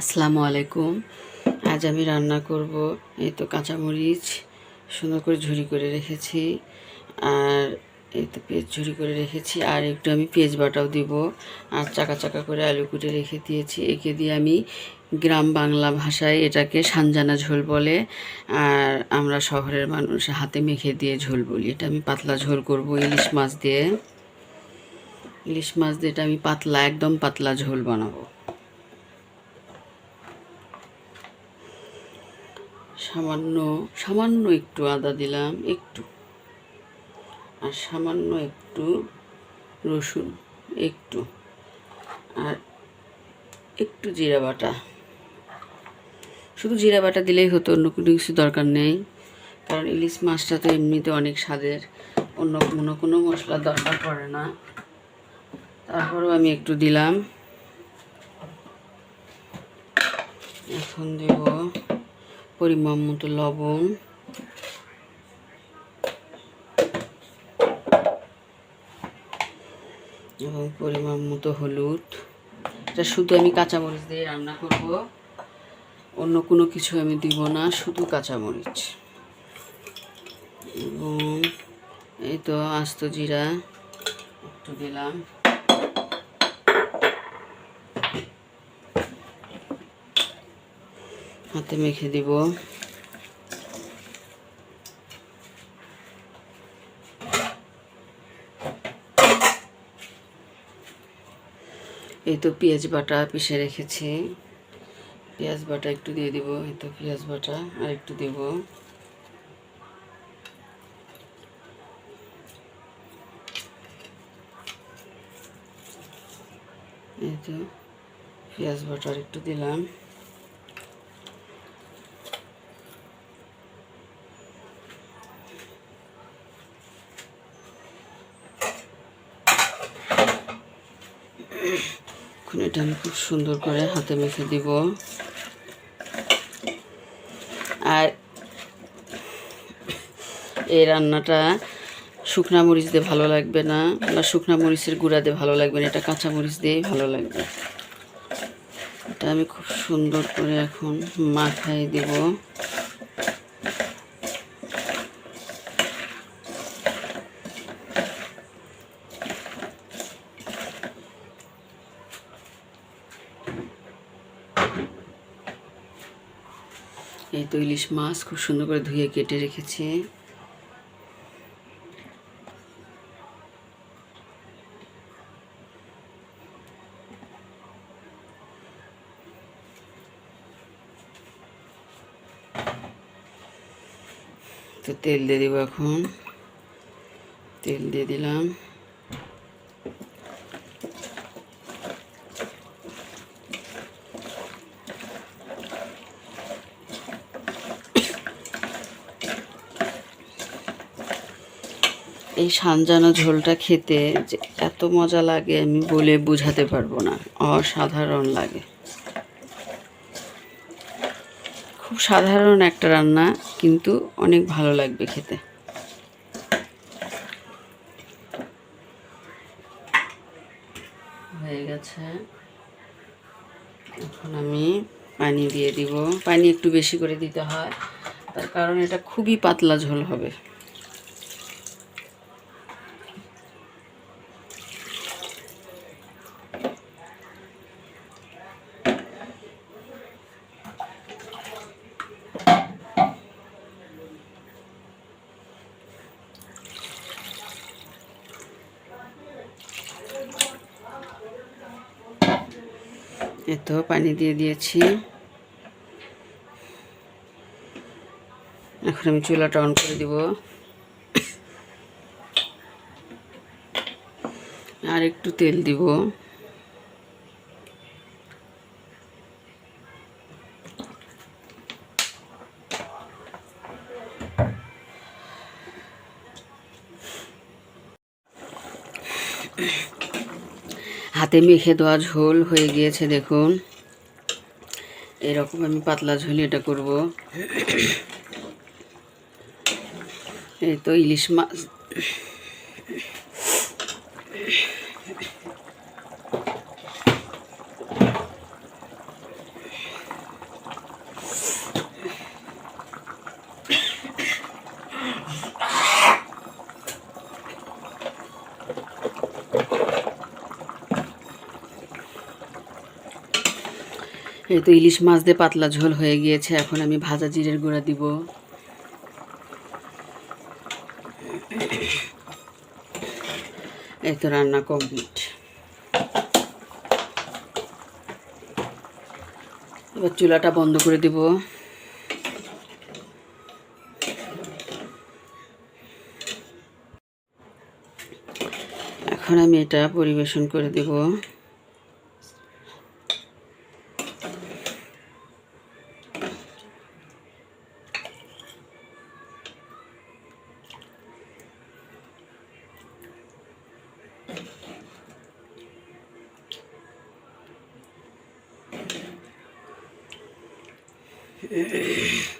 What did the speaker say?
আসসালামু আলাইকুম। আজ আমি রান্না করব এই তো কাঁচামরিচ, সুন্দর করে ঝুরি করে রেখেছি, আর এই তো পেঁয়াজ ঝুরি করে রেখেছি, আর একটু আমি পেঁয়াজ বাটাও দিব, আর চাকা চাকা করে আলু কুটে রেখে দিয়েছি। একে দিয়ে আমি গ্রাম বাংলা ভাষায় এটাকে সানজানা ঝোল বলে, আর আমরা শহরের মানুষ হাতে মেখে দিয়ে ঝোল বলি। এটা আমি পাতলা ঝোল করব ইলিশ মাছ দিয়ে। ইলিশ মাছ দিয়ে এটা আমি পাতলা, একদম পাতলা ঝোল বানাবো। সামান্য সামান্য একটু আদা দিলাম, একটু। আর সামান্য একটু রসুন, একটু। আর একটু জিরা বাটা। শুধু জিরা বাটা দিলেই হতো, অন্য কোনো কিছু দরকার নেই। কারণ ইলিশ মাছটা তো এমনিতে অনেক স্বাদের, অন্য কোনো কোনো মশলার দরকার পড়ে না। তারপরেও আমি একটু দিলাম। এখন দেব পরিমাণ মতো লবণ। এবং পরিমাণ মতো হলুদ। এটা শুধু আমি কাঁচামরিচ দিয়ে রান্না করব। অন্য কোনো কিছু আমি দিব না, শুধু কাঁচামরিচ। এবং এই তো আস্ত জিরা একটু দিলাম। হাতে মেখে দিব। এই তো পেঁয়াজ বাটা পিষে রেখেছি। পেঁয়াজ বাটা একটু দিয়ে দিব, এই তো পেঁয়াজ বাটা আর একটু দেব। এই তো পেঁয়াজ বাটা আর একটু দিলাম। এখন এটা আমি খুব সুন্দর করে হাতে মেখে দিব। আর এই রান্নাটা শুকনা মরিচ দিয়ে ভালো লাগবে না বা শুকনা মরিচের গুঁড়া দিয়ে ভালো লাগবে না, এটা কাঁচা মরিচ দিয়েই ভালো লাগবে। এটা আমি খুব সুন্দর করে এখন মাখাই দিব। এই তো ইলিশ মাছ খুব সুন্দর করে ধুয়ে কেটে রেখেছি। তো তেল দিয়ে দিব এখন। তেল দিয়ে দিলাম। এই সানজানো ঝোলটা খেতে যে এত মজা লাগে আমি বলে বোঝাতে পারব না। অসাধারণ লাগে। খুব সাধারণ একটা রান্না, কিন্তু অনেক ভালো লাগবে খেতে। হয়ে গেছে। এখন আমি পানি দিয়ে দিব। পানি একটু বেশি করে দিতে হয়। তার কারণ এটা খুবই পাতলা ঝোল হবে। এত পানি দিয়ে দিয়েছি। এখন আমি চুলাটা অন করে দিব। আর একটু তেল দিব। হাতে মেখে দেওয়া ঝোল হয়ে গিয়েছে, দেখুন। এরকম আমি পাতলা ঝোল এটা করব। এই তো ইলিশ মাছ। এই তো ইলিশ মাছ দিয়ে পাতলা ঝোল হয়ে গিয়েছে, এখন আমি ভাজা জিরের গুঁড়া দিব। এই তো রান্না কমপ্লিট। এবার চুলাটা বন্ধ করে দিব। এখন আমি এটা পরিবেশন করে দেব। Eh...